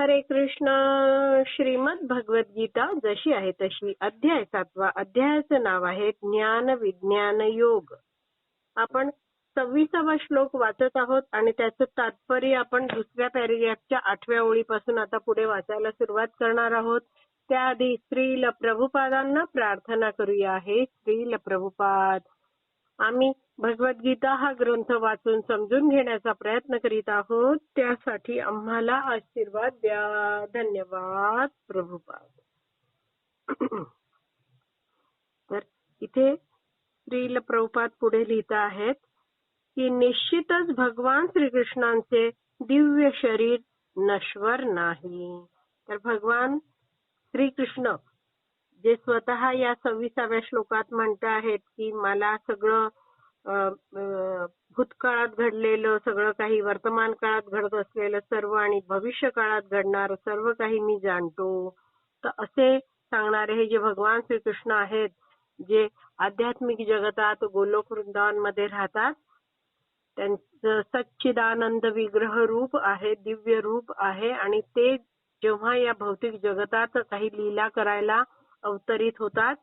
हरे कृष्ण श्रीमद भगवद्गीता जशी आहे तशी. अध्याय सातवा. अध्यायाचं नाव आहे ज्ञान विज्ञान योग. आपण सव्वीसावा श्लोक वाचत आहोत आणि त्याचं तात्पर्य आपण दुसऱ्या पॅरेग्राफच्या आठव्या ओळीपासून आता पुढे वाचायला सुरुवात करणार आहोत. त्याआधी श्रील प्रभुपादांना प्रार्थना करूया. आहे श्रील प्रभुपाद. आम्ही भगवद्गीता हा ग्रंथ वाचून समजून घेण्याचा प्रयत्न करीत आहोत. त्यासाठी आम्हाला आशीर्वाद द्या. धन्यवाद प्रभुपाद. तर इथे श्रील प्रभुपाद पुढे लिहित आहेत की निश्चितच भगवान श्रीकृष्णांचे दिव्य शरीर नश्वर नाही. तर भगवान श्रीकृष्ण जे स्वतः या सव्वीसाव्या श्लोकात म्हणत आहेत की मला सगळं भूतकाळात घडलेलं सगळं काही वर्तमान काळात घडत असलेलं सर्व आणि भविष्य काळात घडणार सर्व काही मी जाणतो. तर असे सांगणारे हे जे भगवान श्रीकृष्ण आहेत जे आध्यात्मिक जगतात गोलोकमध्ये राहतात त्यांचं सच्चिदानंद विग्रह रूप आहे दिव्य रूप आहे आणि ते जेव्हा या भौतिक जगतात काही लीला करायला अवतरित होतात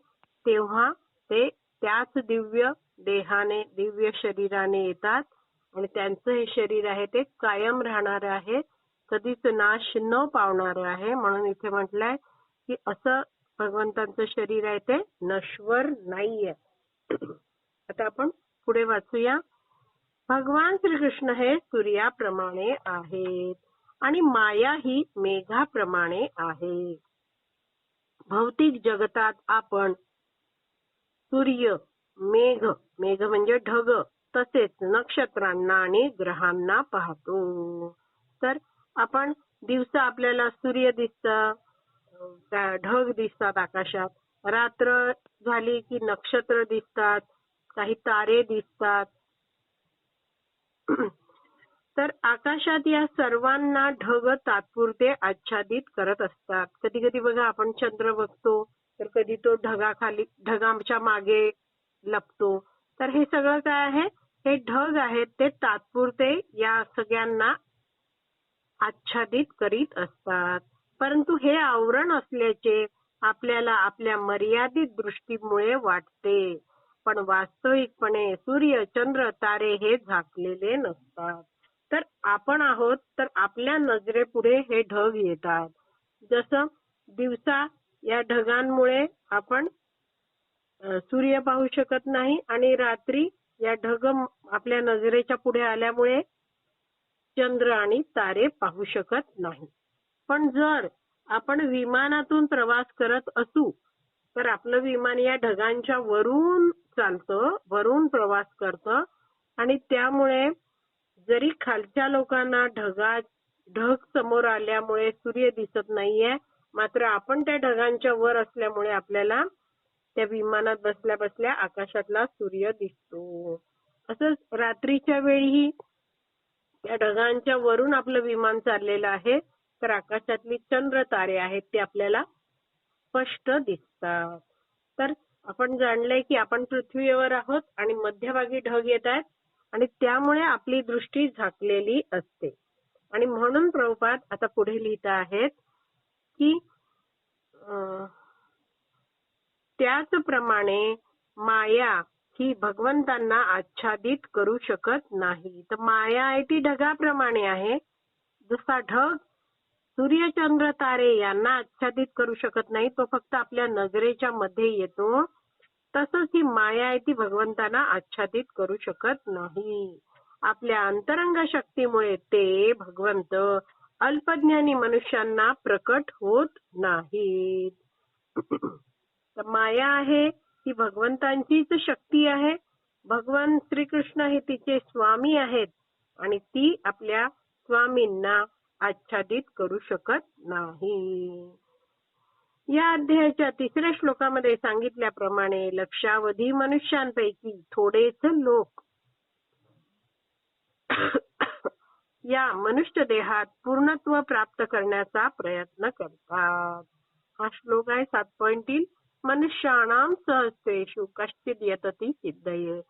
तेव्हा ते त्याच दिव्य देहाने दिव्य शरीराने येतात आणि त्यांचं हे शरीर आहे ते कायम राहणार आहे कधीच नाश न पावणार आहे. म्हणून इथे म्हटलंय की असं भगवंतांचं शरीर आहे ते नश्वर नाहीये. आता आपण पुढे वाचूया. भगवान श्रीकृष्ण हे सूर्याप्रमाणे आहेत आणि माया ही मेघाप्रमाणे आहे. भौतिक जगतात आपण सूर्य मेघ मेघ म्हणजे ढग तसेच नक्षत्रांना आणि ग्रहांना पाहतो. तर आपण दिवसा आपल्याला सूर्य दिसत ढग दिसतात आकाशात. रात्र झाली की नक्षत्र दिसतात काही तारे दिसतात. तर आकाशात या सर्वांना ढग तात्पुरते आच्छादित करत असतात. कधी कधी बघा आपण चंद्र बघतो तर कधी तो ढगाखाली ढगांच्या मागे लपतो. तर हे सगळं काय आहे? हे ढग आहेत ते तात्पुरते या सगळ्यांना आच्छादित करीत असतात. परंतु हे आवरण असल्याचे आपल्याला आपल्या मर्यादित दृष्टीमुळे वाटते. पण वास्तविकपणे सूर्य चंद्र तारे हे झाकलेले नसतात. तर आपण आहोत तर आपल्या नजरेपुढे हे ढग येतात. जसं दिवसा या ढगांमुळे आपण सूर्य पाहू शकत नाही आणि रात्री या ढग आपल्या नजरेच्या पुढे आल्यामुळे चंद्र आणि तारे पाहू शकत नाही. पण जर आपण विमानातून प्रवास करत असू तर आपलं विमान या ढगांच्या वरून चालतं वरून प्रवास करतं आणि त्यामुळे जरी खालच्या लोकांना ढगा ढग समोर आल्यामुळे सूर्य दिसत नाहीये मात्र आपण त्या ढगांच्या वर असल्यामुळे आपल्याला त्या विमानात बसल्या बसल्या आकाशातला सूर्य दिसतो. असंच रात्रीच्या वेळीही त्या ढगांच्या वरून आपलं विमान चाललेलं आहे तर आकाशातली चंद्र तारे आहेत ते आपल्याला स्पष्ट दिसतात. तर आपण जाणलंय की आपण पृथ्वीवर आहोत आणि मध्यभागी ढग येत आहेत आणि त्यामुळे आपली दृष्टी झाकलेली असते. आणि म्हणून प्रभुपाद आता पुढे लिहित आहेत की त्याचप्रमाणे माया ही भगवंतांना आच्छादित करू शकत नाही. तर माया आहे ती ढगाप्रमाणे आहे. जसा ढग सूर्यचंद्र तारे यांना आच्छादित करू शकत नाही. तो फक्त आपल्या नजरेच्या मध्ये येतो. तसंच ही माया आहे ती भगवंतांना आच्छादित करू शकत नाही. आपल्या अंतरंग शक्तीमुळे ते भगवंत अल्पज्ञानी मनुष्यांना प्रकट होत नाहीत. तर माया आहे ही भगवंतांचीच शक्ती आहे. भगवान श्रीकृष्ण हे तिचे स्वामी आहेत आणि ती आपल्या स्वामींना आच्छादित करू शकत नाही. या अध्यायाच्या तिसऱ्या श्लोकामध्ये सांगितल्याप्रमाणे लक्षावधी मनुष्यांपैकी थोडेच लोक या मनुष्य देहात पूर्णत्व प्राप्त करण्याचा प्रयत्न करतात. हा श्लोक आहे सात पॉइंट तीन मनुष्याणाम सहस्रेषु कश्चित यतती सिद्धये.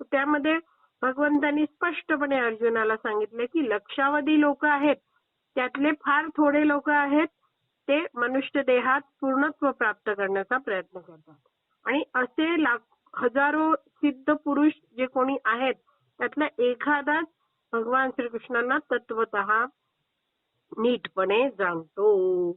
त्यामध्ये भगवंतांनी स्पष्टपणे अर्जुनाला सांगितले की लक्षावधी लोक आहेत. त्यातले फार थोडे लोक आहेत. ते मनुष्य देहात पूर्णत्व प्राप्त करण्याचा प्रयत्न करतात. आणि असे लाख हजारो सिद्ध पुरुष जे कोणी आहेत त्यातला एखादाच भगवान श्रीकृष्णांना तत्वत नीटपणे जाणतो.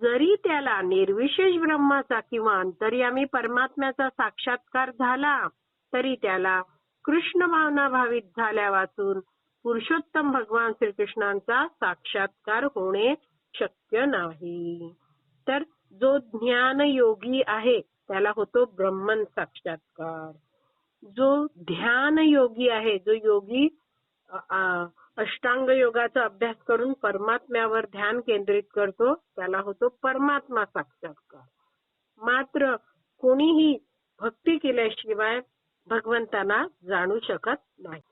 जरी त्याला निर्विशेष ब्रह्माचा किंवा अंतर्यामी परमात्म्याचा साक्षात्कार झाला तरी त्याला कृष्ण भावना भावित झाल्या वाचून पुरुषोत्तम भगवान श्रीकृष्णांचा साक्षात्कार होणे शक्य नाही. तर जो ज्ञान योगी आहे त्याला होतो ब्रह्मन साक्षात्कार. जो ध्यान योगी आहे जो योगी अष्टांग योगाचा अभ्यास करून परमात्म्यावर ध्यान केंद्रित करतो त्याला होतो परमात्मा साक्षात्कार. मात्र कोणीही भक्ती केल्याशिवाय भगवंतांना जाणू शकत नाही.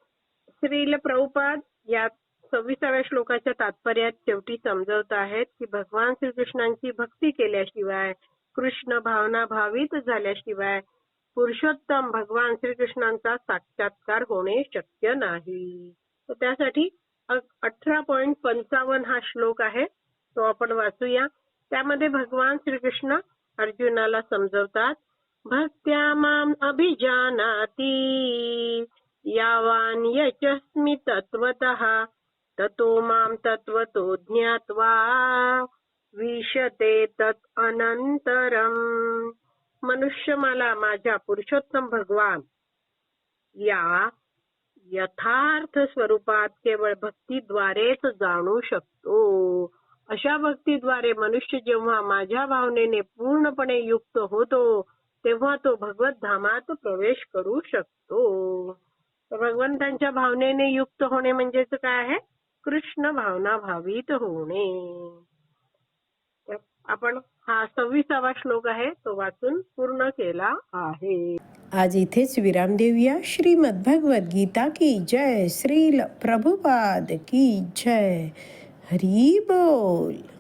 श्रील प्रभुपाद या सव्वीसाव्या श्लोकाच्या तात्पर्यात शेवटी समजवत आहेत की भगवान श्रीकृष्णांची भक्ती केल्याशिवाय कृष्ण भावना भावित झाल्याशिवाय पुरुषोत्तम भगवान श्रीकृष्णांचा साक्षात्कार होणे शक्य नाही. तर त्यासाठी अठरा पॉइंट पंचावन्न हा श्लोक आहे तो आपण वाचूया. त्यामध्ये भगवान श्रीकृष्ण अर्जुनाला समजवतात भक्त्या माम अभिजानाती यावान यचस्मि तत्वतः ततो माम तत्वतो ज्ञात्वा विशते तत् अनंतरम मनुष्य मला माझ्या पुरुषोत्तम भगवान। या यथार्थ स्वरूपात केवळ भक्तीद्वारेच जाणू शकतो। अशा भक्तीद्वारे मनुष्य जेव्हा माझ्या भावनेने पूर्णपणे युक्त होतो तेव्हा तो भगवत धामात प्रवेश करू शकतो। भगवंतांच्या भावनेने युक्त होणे म्हणजेच काय आहे? कृष्ण भावना भावित होणे. आपण हा सव्वीसावा श्लोक आहे तो वाचून पूर्ण केला आहे. आज इथेच विराम देऊया. श्रीमद भगवत गीता की जय. श्रील प्रभुपाद की जय. हरी बोल.